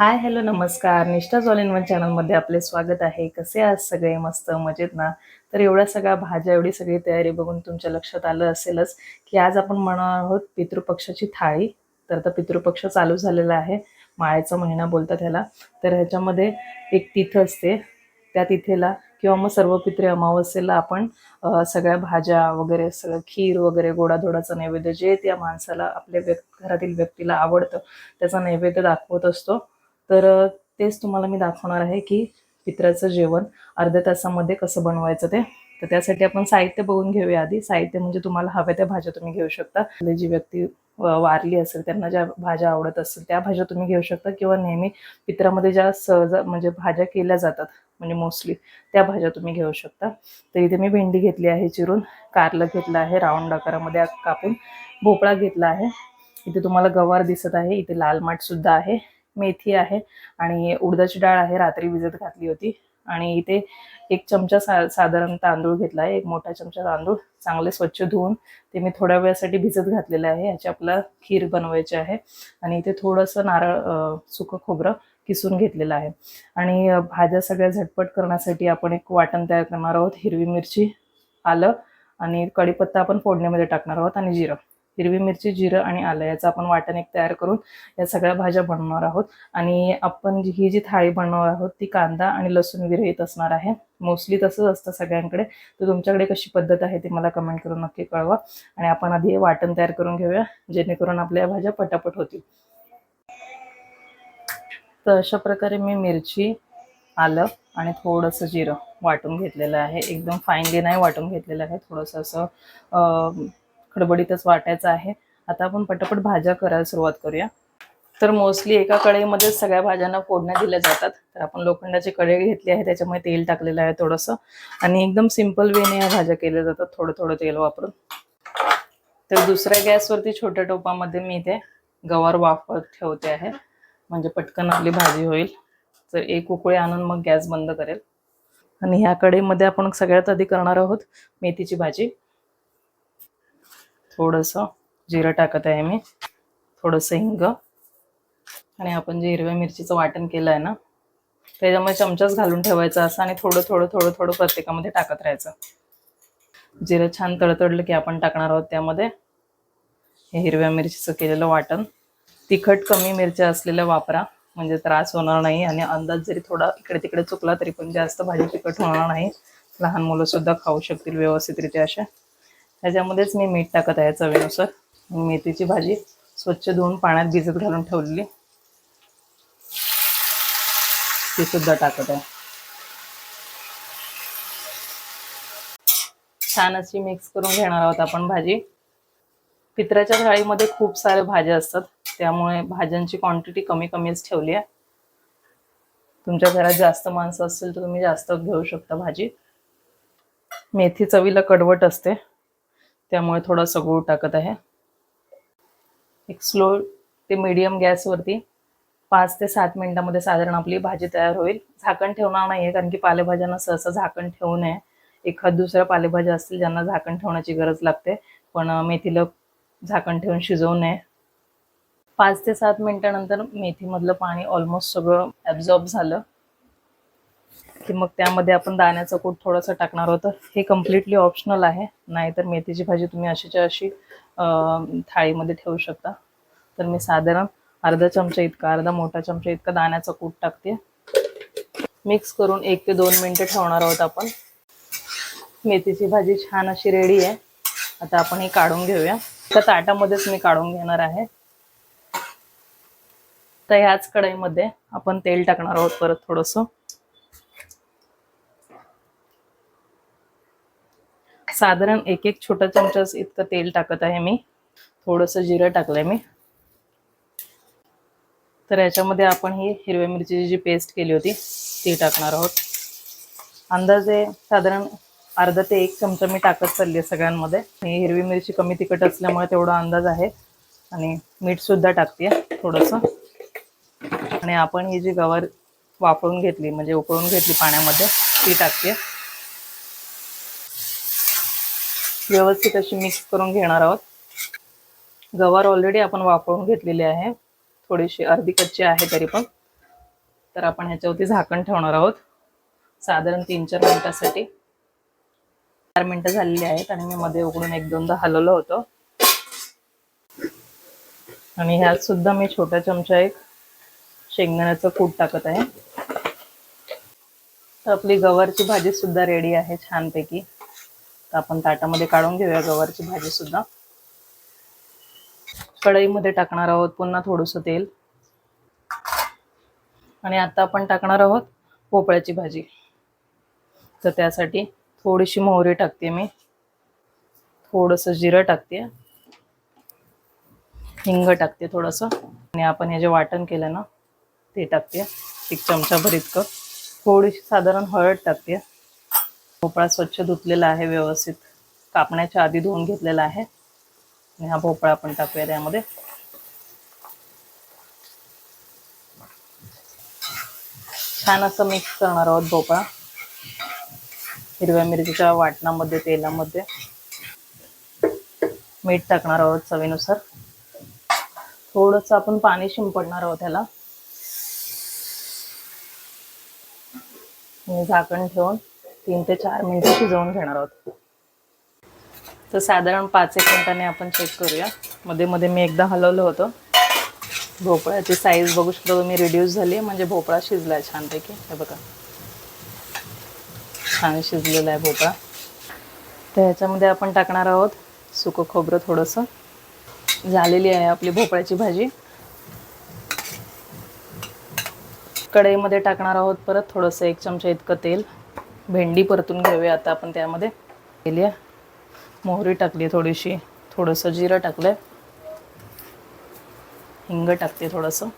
Hi hello नमस्कार. निष्ठा झॉल in one चॅनलमध्ये आपले स्वागत आहे. कसे आहात सगळे? मस्त मजेत ना? तर एवढ्या सगळ्या भाज्या एवढी सगळी तयारी बघून तुमच्या लक्षात आलं असेलच की आज आपण म्हणणार आहोत पितृपक्षाची थाळी. तर आता पितृपक्ष चालू झालेला आहे. माळ्याचा महिना बोलतात ह्याला. तर ह्याच्यामध्ये एक तिथ असते. त्या तिथेला किंवा मग सर्व पित्रे अमावस्येला आपण सगळ्या भाज्या वगैरे सगळं खीर वगैरे गोडाधोडाचं नैवेद्य जे त्या माणसाला आपल्या व्यक् घरातील व्यक्तीला आवडतं त्याचा नैवेद्य दाखवत असतो. तर तेच तुम्हाला मी दाखवणार आहे की पित्राचं जेवण अर्ध्या तासामध्ये कसं बनवायचं ते. तर त्यासाठी आपण साहित्य बघून घेऊया आधी. साहित्य म्हणजे तुम्हाला हव्या त्या भाज्या तुम्ही घेऊ शकता. जी व्यक्ती वारली असेल त्यांना ज्या भाज्या आवडत असतील त्या भाज्या तुम्ही घेऊ शकता किंवा नेहमी पित्रामध्ये ज्या सहज म्हणजे भाज्या केल्या जातात म्हणजे मोस्टली त्या भाज्या तुम्ही घेऊ शकता. तर इथे मी भेंडी घेतली आहे चिरून कारलं घेतलं आहे राऊंड आकारामध्ये कापून भोपळा घेतला आहे. इथे तुम्हाला गवार दिसत आहे इथे लाल माठ सुद्धा आहे. मेथी आहे आणि उडदाची डाळ आहे रात्री भिजत घातली होती. आणि इथे एक चमचा सा साधारण तांदूळ घेतला आहे एक मोठा चमचा तांदूळ. चांगले स्वच्छ धुवून ते मी थोड्या वेळासाठी भिजत घातलेलं आहे. याचे आपला खीर बनवायची आहे. आणि इथे थोडंसं नारळ सुकं खोबरं किसून घेतलेलं आहे. आणि भाज्या सगळ्या झटपट करण्यासाठी आपण एक वाटण तयार करणार आहोत. हिरवी मिरची आलं आणि कढीपत्ता आपण फोडणीमध्ये टाकणार आहोत आणि जिरं. हिरवी मिरची जिरं आणि आलं याचं आपण वाटण एक तयार करून या सगळ्या भाज्या बनवणार आहोत. आणि आपण जी- ही जी थाळी बनवणार आहोत ती कांदा आणि लसूण विरहित असणार आहे. मोस्टली तसंच असतं सगळ्यांकडे. तर तुमच्याकडे कशी पद्धत आहे ते मला कमेंट करून नक्की कळवा. आणि आपण आधी हे वाटण तयार करून घेऊया जेणेकरून आपल्या या भाज्या पटापट होतील. तर अशा प्रकारे मी मिरची आलं आणि थोडंसं जिरं वाटून घेतलेलं आहे. एकदम फाईनली नाही वाटून घेतलेलं आहे. थोडंसं असं खडबडीतच वाटायचं आहे. आता आपण पटापट भाज्या करायला सुरुवात करूया. तर मोस्टली एका कढईमध्येच सगळ्या भाज्यांना फोडण्या दिल्या जातात. तर आपण लोखंडाची कढई घेतली आहे त्याच्यामुळे तेल टाकलेलं आहे थोडंसं. आणि एकदम सिंपल वेने ह्या भाज्या केल्या जातात थोडं थोडं तेल वापरून. तर दुसऱ्या गॅसवरती छोट्या टोपामध्ये मी इथे गवार वाफत ठेवते आहे. म्हणजे पटकन आपली भाजी होईल. तर एक उकळी आणून मग गॅस बंद करेल. आणि ह्या कढईमध्ये आपण सगळ्यात आधी करणार आहोत मेथीची भाजी. थोडंसं जिरं टाकत आहे मी. थोडंसं हिंग. आणि आपण जे हिरव्या मिरचीचं वाटण केलं आहे ना त्याच्यामुळे चमचाच घालून ठेवायचा असं आणि थोडं थोडं थोडं थोडं प्रत्येकामध्ये टाकत राहायचं. जिरं छान तडतडलं की आपण टाकणार आहोत त्यामध्ये. हे हिरव्या मिरचीचं केलेलं वाटण. तिखट कमी मिरच्या असलेल्या वापरा म्हणजे त्रास होणार नाही आणि अंदाज जरी थोडा इकडे तिकडे चुकला तरी पण जास्त भाजी तिखट होणार नाही. लहान मुलं सुद्धा खाऊ शकतील व्यवस्थितरित्या अशा. त्याच्यामध्येच मी मीठ टाकत आहे चवीनुसार. मेथीची भाजी स्वच्छ धुवून पाण्यात भिजत घालून ठेवलेली. ती सुद्धा टाकत आहे. छान अशी मिक्स करून घेणार आहोत आपण भाजी. पित्राच्या थाळीमध्ये खूप साऱ्या भाज्या असतात. त्यामुळे भाज्यांची क्वांटिटी कमी कमीच ठेवली आहे. तुमच्या घरात जास्त माणसं असतील तर तुम्ही जास्त घेऊ शकता भाजी. मेथी चवीला कडवट असते. त्यामुळे थोडासा गूळ टाकत आहे. एक स्लो ते मीडियम गॅसवरती पाच ते सात मिनिटामध्ये साधारण आपली भाजी तयार होईल. झाकण ठेवणार नाहीये कारण की पालेभाज्यांना सहसा झाकण ठेवू नये. एखाद दुसऱ्या पालेभाज्या असतील ज्यांना झाकण ठेवण्याची गरज लागते पण मेथीला झाकण ठेवून शिजवू नये. पाच ते सात मिनिटानंतर मेथीमधलं पाणी ऑलमोस्ट सगळं ॲब्झॉर्ब झालं. की मग त्यामध्ये आपण दाण्याचं कूट थोडंसं टाकणार होतं हे कम्प्लिटली ऑप्शनल आहे. नाहीतर मेथीची भाजी तुम्ही अशीच्या अशी थाळीमध्ये ठेवू शकता. तर मी साधारण अर्धा चमचा इतका अर्धा मोठा चमचा इतका दाण्याचं कूट टाकते. मिक्स करून एक ते दोन मिनटं ठेवणार आहोत आपण. मेथीची भाजी छान अशी रेडी आहे. आता आपण ही काढून घेऊया. त्या ताटामध्येच मी काढून घेणार आहे. तर ह्याच कढईमध्ये आपण तेल टाकणार आहोत परत थोडंसं. साधारण एक एक छोटा चमचा इतकं तेल टाकत आहे मी. थोडंसं जिरं टाकलंय मी. तर याच्यामध्ये आपण ही हिरव्या मिरचीची जी पेस्ट केली होती ती टाकणार आहोत. अंदाजे साधारण अर्धा ते एक चमचा मी टाकत चालली आहे सगळ्यांमध्ये. मी हिरवी मिरची कमी तिखट असल्यामुळे तेवढा अंदाज आहे. आणि मीठ सुद्धा टाकते थोडंसं. आणि आपण ही जी गवार वापरून घेतली म्हणजे उकळून घेतली पाण्यामध्ये ती टाकते व्यवस्थित अशी मिक्स करून घेणार आहोत. गवार ऑलरेडी आपण वापरून घेतलेली आहे. थोडीशी अर्धी कच्ची आहे तरी पण. तर आपण ह्याच्यावरती झाकण ठेवणार आहोत. साधारण तीन चार मिनिटासाठी. चार मिनिटं झालेली आहेत आणि मी मध्ये उघडून एक दोनदा हलवलं होतं. आणि ह्यात सुद्धा मी छोट्या चमचा एक शेंगदाण्याचं कूट टाकत आहे. तर आपली गवारची भाजी सुद्धा रेडी आहे छानपैकी. तर आपण ताटामध्ये काढून घेऊया. गवारची भाजी सुद्धा. कढईमध्ये टाकणार आहोत पुन्हा थोडंसं तेल. आणि आता आपण टाकणार आहोत भोपळ्याची भाजी. तर त्यासाठी थोडीशी मोहरी टाकते मी. थोडंसं जिरं टाकते. हिंग टाकते थोडंसं. आणि आपण हे जे वाटण केलं ना ते टाकते. एक चमचाभर इतकं. थोडीशी साधारण हळद टाकते. भोपळा स्वच्छ धुतलेला आहे व्यवस्थित कापण्याच्या आधी धुवून घेतलेला आहे. आणि हा भोपळा आपण टाकूया त्यामध्ये. छान असं मिक्स करणार आहोत भोपळा. हिरव्या मिरचीच्या वाटणामध्ये तेलामध्ये. मीठ टाकणार आहोत चवीनुसार. थोडंसं आपण पाणी शिंपडणार आहोत ह्याला. झाकण ठेवून. तीन ते चार मिनिटं शिजवून घेणार आहोत. तर साधारण पाच एक मिनिटांनी आपण चेक करूया. मध्ये मध्ये मी एकदा हलवलं होतं. भोपळ्याची साईज बघू शकता तुम्ही रिड्यूस झाली आहे. म्हणजे भोपळा शिजला आहे छानपैकी. हे बघा. छान शिजलेला आहे भोपळा. तर ह्याच्यामध्ये आपण टाकणार आहोत सुकं खोबरं थोडंसं. झालेली आहे आपली भोपळ्याची भाजी. कढईमध्ये टाकणार आहोत परत थोडंसं एक चमचा इतकं तेल. भेंडी परतून घेऊया आता आपण त्यामध्ये. केली आहे. मोहरी टाकली थोडीशी. थोडंसं जिरं टाकलं हिंग टाकते थोडंसं.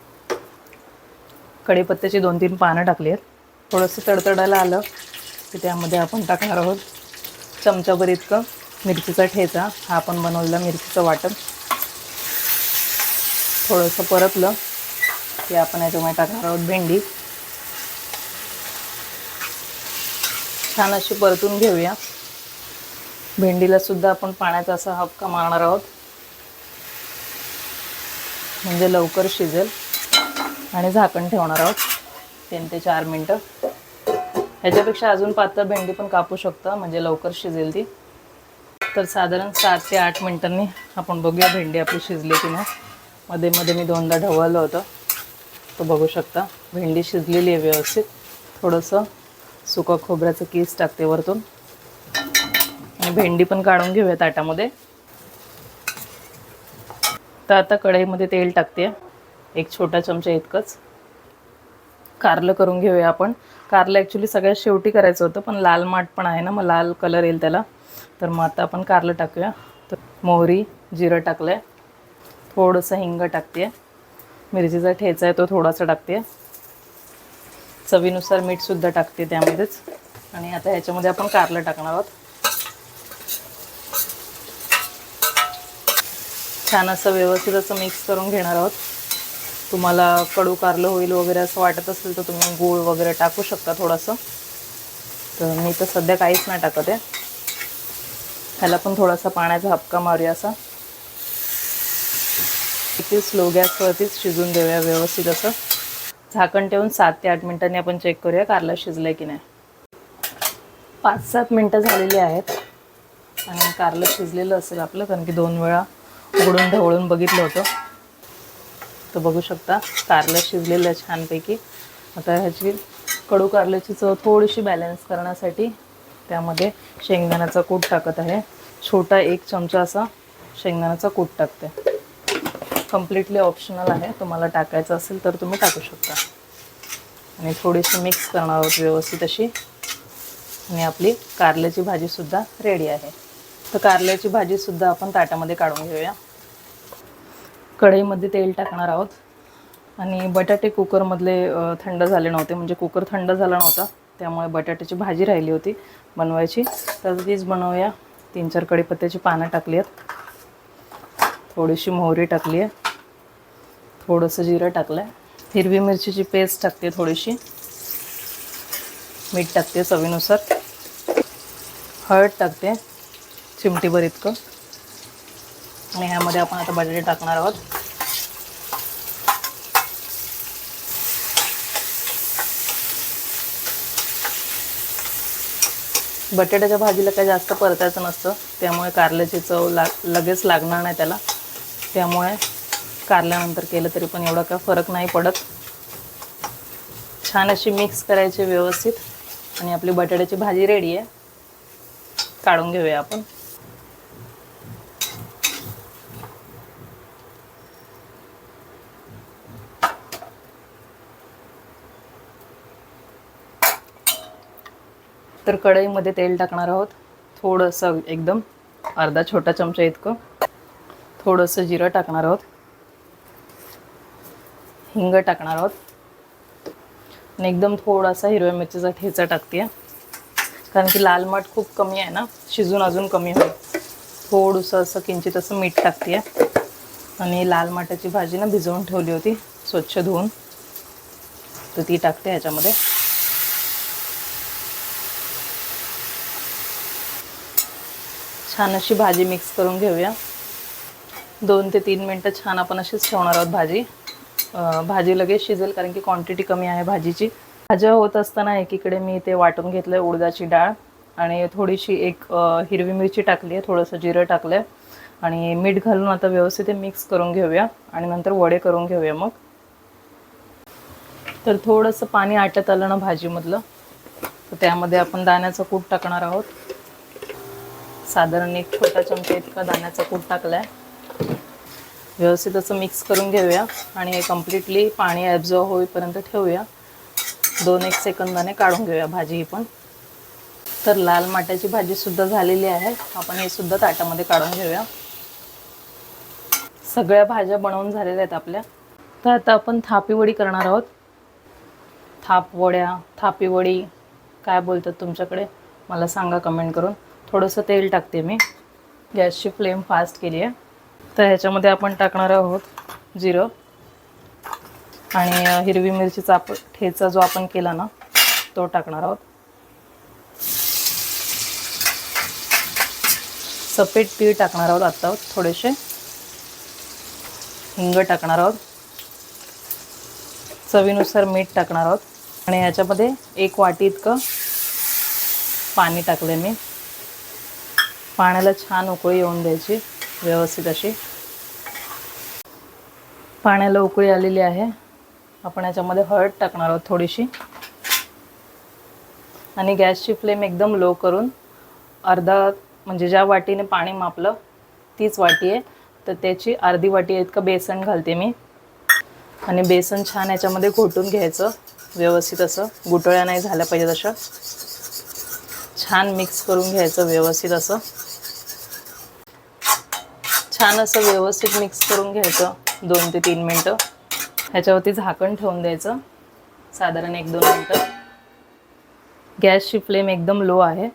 कढीपत्त्याची दोन तीन पानं टाकली आहेत. थोडंसं तडतडायला आलं की त्यामध्ये आपण टाकणार आहोत. चमचाभर इतकं मिरचीचा ठेचा. हा आपण बनवलेला मिरचीचं वाटण. थोडंसं परतलं की आपण याच्यामध्ये टाकणार आहोत भेंडी. छान अशी परतून घेऊया. भेंडीला सुद्धा आपण पाण्याचा असा हपका मारणार आहोत. म्हणजे लवकर शिजेल. आणि झाकण ठेवणार आहोत. तीन ते चार मिनटं. ह्याच्यापेक्षा अजून पातळ भेंडी पण कापू शकता. म्हणजे लवकर शिजेल ती. तर साधारण सात ते आठ मिनटांनी आपण बघूया भेंडी आपली शिजली की नाही. मध्ये मध्ये मी दोनदा ढवळलं होतं. तो बघू शकता. भेंडी शिजलेली आहे व्यवस्थित. थोडंसं सुकं खोबऱ्याचं केस टाकते वरतून. आणि भेंडी पण काढून घेऊया ताटामध्ये. तर आता कढईमध्ये तेल टाकते. एक छोटा चमचा इतकंच. कारलं करून घेऊया आपण. कारलं ॲक्च्युली सगळ्यात शेवटी करायचं होतं पण लाल माठ पण आहे ना मग लाल कलर येईल त्याला. तर मग आता आपण कारलं टाकूया. तर मोहरी जिरं टाकलं आहे थोडंसं हिंग टाकते. मिरचीचा ठेचा आहे तो थोडासा टाकते. चवीनुसार मीठसुद्धा टाकते त्यामध्येच. आणि आता ह्याच्यामध्ये आपण कारलं टाकणार आहोत. छान असं व्यवस्थित असं मिक्स करून घेणार आहोत. तुम्हाला कडू कारलं होईल वगैरे असं वाटत असेल तर तुम्ही गूळ वगैरे टाकू शकता थोडंसं. तर मी तर सध्या काहीच नाही टाकत आहे. ह्याला पण थोडासा पाण्याचा हपका मारूया असा. किती स्लो गॅसवरतीच शिजून देऊया व्यवस्थित असं. झाकण ठेवून सात ते आठ मिनिटांनी आपण चेक करूया कारला शिजलं की नाही. पाच सात मिनटं झालेली आहेत आणि कारलं शिजलेलं असेल आपलं कारण की दोन वेळा उघडून ढवळून बघितलं होतं. तर बघू शकता कारलं शिजलेलं आहे छानपैकी. आता ह्याची कडू कारल्याची चव थोडीशी बॅलन्स करण्यासाठी त्यामध्ये शेंगदाण्याचा कूट टाकत आहे. छोटा एक चमचा असा शेंगदाण्याचा कूट टाकते. कम्प्लिटली ऑप्शनल आहे. तुम्हाला टाकायचं असेल तर तुम्ही टाकू शकता. आणि थोडीशी मिक्स करणार आहोत व्यवस्थित अशी. आणि आपली कारल्याची भाजीसुद्धा रेडी आहे. तर कारल्याची भाजीसुद्धा आपण ताटामध्ये काढून घेऊया. कढईमध्ये तेल टाकणार आहोत. आणि बटाटे कुकरमधले थंड झाले नव्हते. म्हणजे कुकर थंड झाला नव्हता. त्यामुळे बटाट्याची भाजी राहिली होती बनवायची. तर तीच बनवूया. तीन चार कढीपत्त्याची पानं टाकली आहेत. थोडीशी मोहरी टाकली आहे. थोडंसं जिरं टाकलं आहे हिरवी मिरचीची पेस्ट टाकते थोडीशी. मीठ टाकते चवीनुसार. हळद टाकते चिमटीभर इतकं. आणि ह्यामध्ये आपण आता बटाटे टाकणार आहोत. बटाट्याच्या भाजीला काही जास्त परतायचं नसतं त्यामुळे कारल्याची चव लाग लगेच लागणार नाही त्याला. त्यामुळे कारल्यानंतर केलं तरी पण एवढा काय फरक नाही पडत. छान अशी मिक्स करायची व्यवस्थित. आणि आपली बटाट्याची भाजी रेडी आहे. काढून घेऊया आपण. तर कढईमध्ये तेल टाकणार आहोत. थोडंसं एकदम अर्धा छोटा चमचा इतकं. थोडंसं जिरं टाकणार आहोत. हिंग टाकणार आहोत. आणि एकदम थोडासा हिरव्या मिरचीचा ठेचा टाकते कारण की लाल माठ खूप कमी आहे ना शिजून अजून कमी होईल. थोडंसं असं किंचित असं मीठ टाकते आणि लाल माठाची भाजी ना भिजवून ठेवली होती स्वच्छ धुवून. तर ती टाकते ह्याच्यामध्ये. छान अशी भाजी मिक्स करून घेऊया. दोन ते तीन मिनटं छान आपण अशीच ठेवणार आहोत भाजी. भाजी लगेच शिजेल कारण की क्वांटिटी कमी आहे भाजीची. भाज्या होत असताना एकीकडे मी ते वाटून घेतलं आहे उडदाची डाळ आणि थोडीशी एक हिरवी मिरची टाकली आहे थोडंसं जिरं टाकलं आहे आणि मीठ घालून आता व्यवस्थित ते मिक्स करून घेऊया आणि नंतर वडे करून घेऊया मग. तर थोडंसं पाणी आटत आलं ना भाजीमधलं तर त्यामध्ये आपण दाण्याचं कूट टाकणार आहोत. साधारण एक छोटा चमचा इतका दाण्याचा कूट टाकला आहे व्यवस्थित असं मिक्स करून घेऊया आणि हे कम्प्लिटली पाणी ॲब्झॉर्व होईपर्यंत ठेवूया. दोन एक सेकंदाने काढून घेऊया भाजी ही पण. तर लाल माट्याची भाजीसुद्धा झालेली आहे. आपण हे सुद्धा ताटामध्ये काढून घेऊया. सगळ्या भाज्या बनवून झालेल्या आहेत आपल्या. तर आता आपण थापीवडी करणार आहोत. थापवड्या थापीवडी काय बोलतात तुमच्याकडे? मला सांगा कमेंट करून. थोडंसं तेल टाकते मी. गॅसची फ्लेम फास्ट केली आहे. तर ह्याच्यामध्ये आपण टाकणार आहोत जिरं. आणि हिरवी मिरचीचा आप ठेचा जो आपण केला ना तो टाकणार आहोत. सफेद तीळ टाकणार आहोत आत्ता थोडेसे. हिंग टाकणार आहोत. चवीनुसार मीठ टाकणार आहोत. आणि ह्याच्यामध्ये एक वाटी इतकं पाणी टाकलं मी. पाण्याला छान उकळी येऊन द्यायची. व्यवस्थित अशी. पाण्याला उकळी आलेली आहे. आपण याच्यामध्ये हळद टाकणार आहोत थोडीशी. आणि गॅसची फ्लेम एकदम लो करून अर्धा म्हणजे ज्या वाटीने पाणी मापलं तीच वाटी आहे. तर त्याची अर्धी वाटी इतकं बेसन घालते मी. आणि बेसन छान याच्यामध्ये घोटून घ्यायचं. व्यवस्थित असं. गुटळ्या नाही झाल्या पाहिजेत अशा. छान मिक्स करून घ्यायचं व्यवस्थित असं. छान असं व्यवस्थित मिक्स करून घ्यायचं. दोन ते तीन मिनटं. ह्याच्यावरती झाकण ठेवून द्यायचं. साधारण एक दोन मिनटं. गॅसची फ्लेम एकदम लो आहे.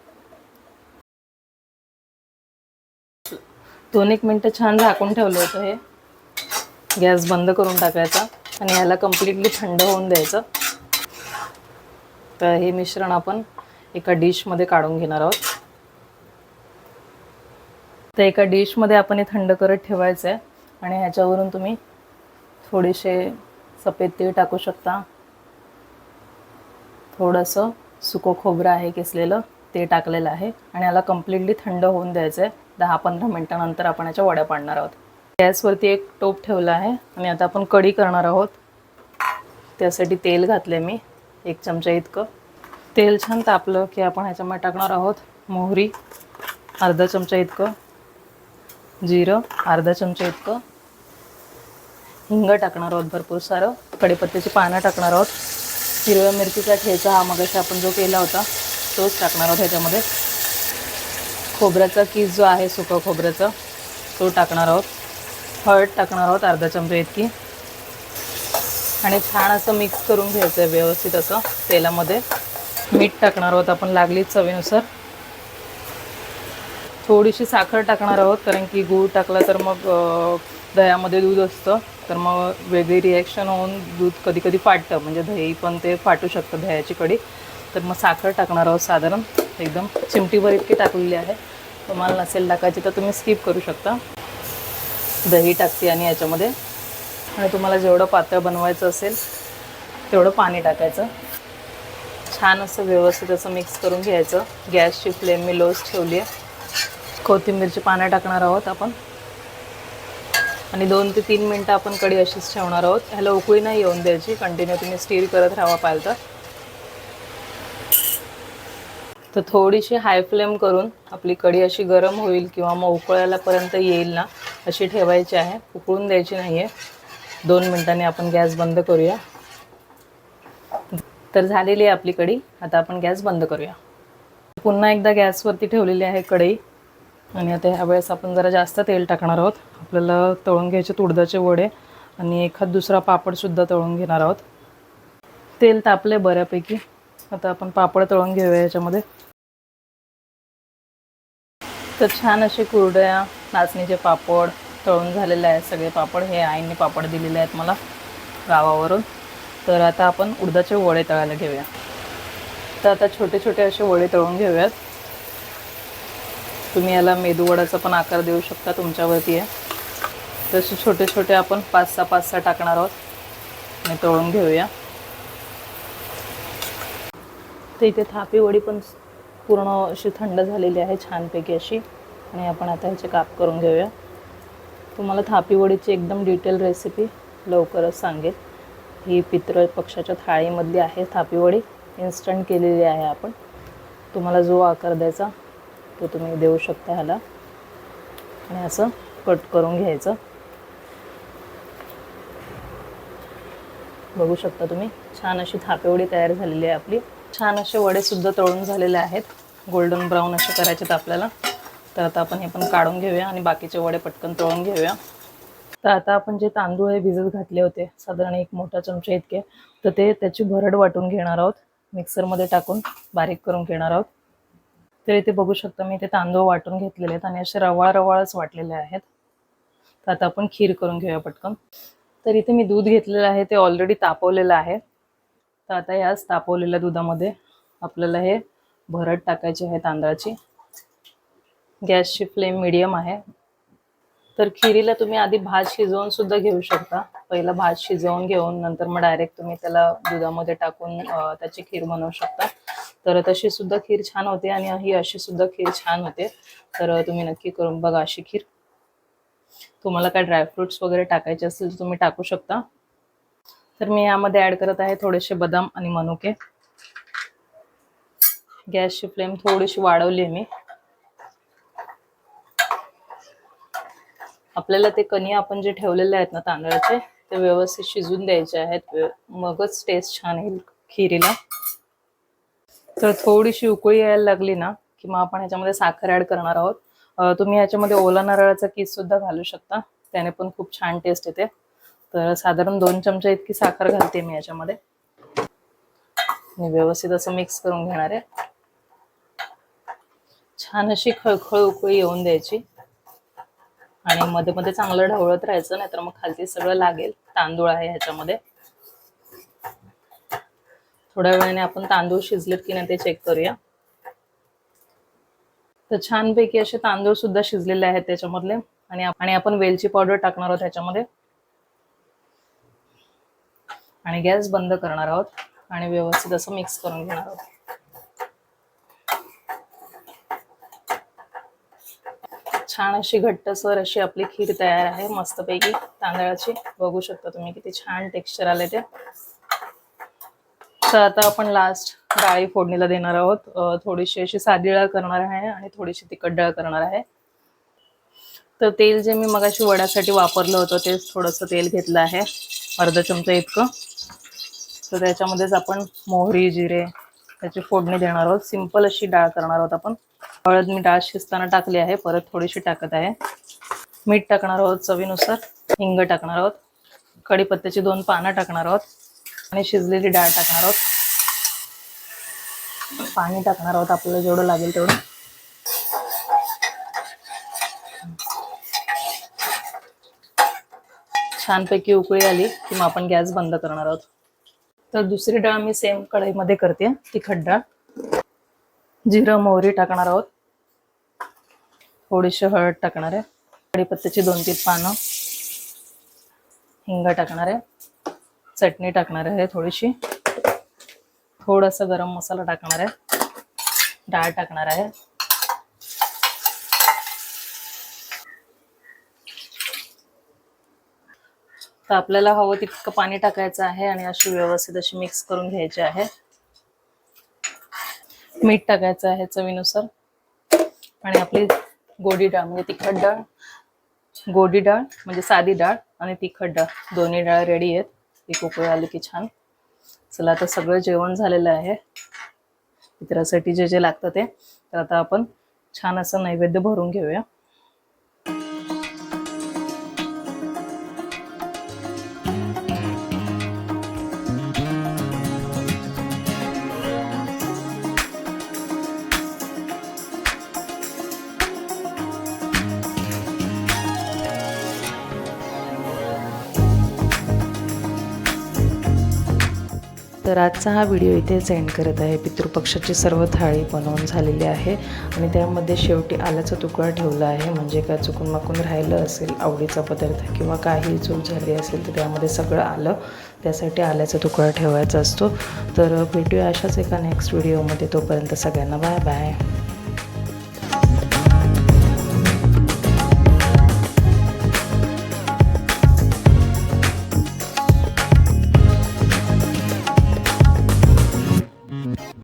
दोन एक मिनटं छान झाकून ठेवलं होतं हे. गॅस बंद करून टाकायचा आणि ह्याला कम्प्लिटली थंड होऊन द्यायचं. तर हे मिश्रण आपण एका डिशमध्ये काढून घेणार आहोत. तर एका डिशमध्ये आपण हे थंड करत ठेवायचं आहे आणि ह्याच्यावरून तुम्ही थोडेसे सफेद तीळ टाकू शकता. थोडंसं सुकं खोबरं आहे किसलेलं ते टाकलेलं आहे आणि याला कम्प्लिटली थंड होऊन द्यायचं आहे दहा पंधरा मिनटानंतर आपण याच्या वड्या पाडणार आहोत. गॅसवरती एक टोप ठेवला आहे आणि आता आपण कढी करणार आहोत. त्यासाठी तेल घातले मी एक चमचा इतकं. तेल छान तापलं की आपण ह्याच्यामध्ये टाकणार आहोत मोहरी अर्धा चमचा इतकं. जिरं अर्धा चमचा इतकं. हिंग टाकणार आहोत भरपूर सारं. कढीपत्त्याची पानं टाकणार आहोत. हिरव्या मिरचीचा ठेचा हा मगाशी आपण जो केला होता तोच टाकणार आहोत ह्याच्यामध्ये. खोबऱ्याचा किस जो आहे सुकं खोबऱ्याचा तो टाकणार आहोत. हळद टाकणार आहोत अर्धा चमचा इतकी. आणि छान असं मिक्स करून घ्यायचं आहे व्यवस्थित असं तेलामध्ये. मीठ टाकणार आहोत आपण लागलीच चवीनुसार. थोडीशी साखर टाकणार आहोत कारण की गूळ टाकला तर मग दह्यामध्ये दूध असतं. तर मग वेगळी रिॲक्शन होऊन दूध कधी कधी फाटतं. म्हणजे दही पण ते फाटू शकतं दह्याची कढी तर मग साखर टाकणार आहोत साधारण. एकदम चिमटीवर इतकी टाकलेली आहे. तुम्हाला नसेल टाकायची तर तुम्ही स्किप करू शकता. दही टाकते आणि याच्यामध्ये. आणि तुम्हाला जेवढं पातळ बनवायचं असेल तेवढं पाणी टाकायचं. छान असं व्यवस्थित असं मिक्स करून घ्यायचं. गॅसची फ्लेम मी लोच ठेवली आहे. कोथिंबीरची पानं टाकणार आहोत आपण. आणि दोन ते तीन मिनटं आपण कढी अशीच ठेवणार आहोत. ह्याला उकळी नाही येऊन द्यायची. कंटिन्यू तुम्ही स्टीर करत राहावा पाहिलं तर. तर थोडीशी हाय फ्लेम करून आपली कढी अशी गरम होईल किंवा मग उकळायलापर्यंत येईल ना अशी ठेवायची आहे. उकळून द्यायची नाही आहे दोन मिनिटांनी आपण गॅस बंद करूया. तर झालेली आहे आपली कढी. आता आपण गॅस बंद करूया. पुन्हा एकदा गॅसवरती ठेवलेली आहे कढई. आणि आता ह्यावेळेस आपण जरा जास्त तेल टाकणार आहोत. आपल्याला तळून घ्यायचे तुडदाचे वडे आणि एखाद दुसरा पापडसुद्धा तळून घेणार आहोत. तेल तापले बऱ्यापैकी. आता आपण पापड तळून घेऊया याच्यामध्ये. तर छान असे कुरड्या नाचणीचे पापड तळून झालेले आहेत सगळे पापड. हे आईने पापड दिलेले आहेत मला गावावरून. तर आता आपण उडदाचे वडे तळायला घेऊया. तर आता छोटे छोटे असे वडे तळून घेऊयात. तुम्ही याला मेदूवडाचा पण आकार देऊ शकता तुमच्यावरती आहे. तसे छोटे छोटे आपण पाच सहा पाच सहा टाकणार आहोत. आणि तळून घेऊया. तर इथे थापी वडी पण पूर्ण अशी थंड झालेली आहे छानपैकी अशी. आणि आपण आता ह्याचे काप करून घेऊया. तुम्हाला थापीवडीची एकदम डिटेल रेसिपी लवकरच सांगेल. ही पितृ पक्षाच्या थाळीमधली आहे थापीवडी इन्स्टंट केलेली आहे आपण. तुम्हाला जो आकार द्यायचा तो तुम्ही देऊ शकता ह्याला. आणि असं कट करून घ्यायचं. बघू शकता तुम्ही छान अशी थापेवडी तयार झालेली आहे आपली. छान असे वडे सुद्धा तळून झालेले आहेत. गोल्डन ब्राऊन असे करायचेत आपल्याला. तर आता आपण हे पण काढून घेऊया आणि बाकीचे वडे पटकन तळून घेऊया. तर आता आपण जे तांदूळ हे भिजत घातले होते साधारण एक मोठा चमचा इतके तर ते त्याची भरड वाटून घेणार आहोत. मिक्सरमध्ये टाकून बारीक करून घेणार आहोत. तर इथे बघू शकता. मी ते तांदूळ वाटून घेतलेले आहेत आणि असे रवाळ रवाळच वाटलेले आहेत. तर आता आपण खीर करून घेऊया पटकन. तर इथे मी दूध घेतलेलं आहे ते ऑलरेडी तापवलेलं आहे. तर आता याच तापवलेल्या दुधामध्ये आपल्याला हे भरट टाकायची आहे तांदळाची. गॅसची फ्लेम मिडियम आहे. तर खिरीला तुम्ही आधी भात शिजवून सुद्धा घेऊ शकता. पहिला भात शिजवून घेऊन नंतर मग डायरेक्ट तुम्ही त्याला दुधामध्ये टाकून त्याची खीर बनवू शकता. तर तशी सुद्धा खीर छान होते आणि ही अशी सुद्धा खीर छान होते. तर तुम्ही नक्की करून बघा अशी खीर. तुम्हाला काय ड्रायफ्रुट्स वगैरे टाकायचे असतील तर तुम्ही टाकू शकता. तर मी यामध्ये ऍड करत आहे थोडेसे बदाम आणि मनुके. गॅसची फ्लेम थोडीशी वाढवली आहे मी. आपल्याला ते कणी आपण जे ठेवलेले आहेत ना तांदळाचे ते व्यवस्थित शिजून द्यायचे आहेत. मगच टेस्ट छान येईल खिरीला. तर थोडीशी उकळी यायला लागली ना की मग आपण ह्याच्यामध्ये साखर ऍड करणार आहोत. तुम्ही ह्याच्यामध्ये ओला नारळाचा किस सुद्धा घालू शकता. त्याने पण खूप छान टेस्ट येते. तर साधारण दोन चमचे इतकी साखर घालते मी याच्यामध्ये मी व्यवस्थित असं मिक्स करून घेणार आहे. छान अशी खळखळ उकळी येऊन द्यायची. आणि मध्ये मध्ये चांगलं ढवळत राहायचं नाहीतर मग खालती सगळं लागेल. तांदूळ आहे ह्याच्यामध्ये. थोड्या वेळाने आपण तांदूळ शिजलेत की नाही ते चेक करूया. तर छानपैकी असे तांदूळ सुद्धा शिजलेले आहेत त्याच्यामधले. आणि आणि आपण वेलची पावडर टाकणार आहोत त्याच्यामध्ये. आणि गॅस बंद करणार आहोत. आणि व्यवस्थित असं मिक्स करून घेणार आहोत. छान अशी घट्टसर अशी आपली खीर तयार आहे. मस्तपैकी तांदळाची. बघू शकता तुम्ही किती छान टेक्स्चर आले ते. तर आता आपण लास्ट डाळी फोडणीला देणार आहोत. थोडीशी अशी साधी डाळ करणार आहे आणि थोडीशी तिखट डाळ करणार आहे. तर तेल जे मी मगाशी वड्यासाठी वापरलं होतं तेच थोडंसं तेल घेतलं आहे. अर्धा चमचा इतकं. तर त्याच्यामध्येच आपण मोहरी जिरे त्याची फोडणी देणार आहोत. सिंपल अशी डाळ करणार आहोत आपण. हळद मी डाळ शिजताना टाकली आहे परत थोडीशी टाकत आहे. मीठ टाकणार आहोत चवीनुसार. हिंग टाकणार आहोत. कढीपत्त्याची दोन पानं टाकणार आहोत. आणि शिजलेली डाळ टाकणार आहोत. पाणी टाकणार आहोत आपल्याला जेवढं लागेल तेवढं. छानपैकी उकळी आली की मग आपण गॅस बंद करणार आहोत. तर दुसरी डाळ मी सेम कढईमध्ये करते तिखट डाळ. जिरं मोहरी टाकणार आहोत. थोडीशी हळद टाकणार आहे. कढीपत्त्याची दोन तीन पानं. हिंग टाकणार आहे. चटणी टाकणार आहे थोडीशी. थोडासा गरम मसाला टाकणार आहे. डाळ टाकणार आहे. तर आपल्याला हवं तितकं पाणी टाकायचं आहे आणि अशी व्यवस्थित अशी मिक्स करून घ्यायची आहे. मीठ टाकायचं आहे चवीनुसार. आणि आपली गोडी डाळ म्हणजे तिखट डाळ. गोडी डाळ म्हणजे साधी डाळ आणि तिखट डाळ. दोन्ही डाळ रेडी आहेत. ती उकळी आली की छान. चला आता सगळं जेवण झालेलं आहे. पित्रासाठी जे जे लागतं ते. तर आता आपण छान असं नैवेद्य भरून घेऊया. तर आजचा हा व्हिडिओ इथेच एंड करत आहे. पितृपक्षाची सर्व थाळी बनवून झालेली आहे आणि त्यामध्ये शेवटी आल्याचा तुकडा ठेवला आहे. म्हणजे काय चुकून माकून राहिलं असेल आवडीचा पदार्थ किंवा काही चूक झाली असेल तर त्यामध्ये सगळं आलं. त्यासाठी आल्याचा तुकडा ठेवायचा असतो. तर भेटूया अशाच एका नेक्स्ट व्हिडिओमध्ये तोपर्यंत सगळ्यांना बाय बाय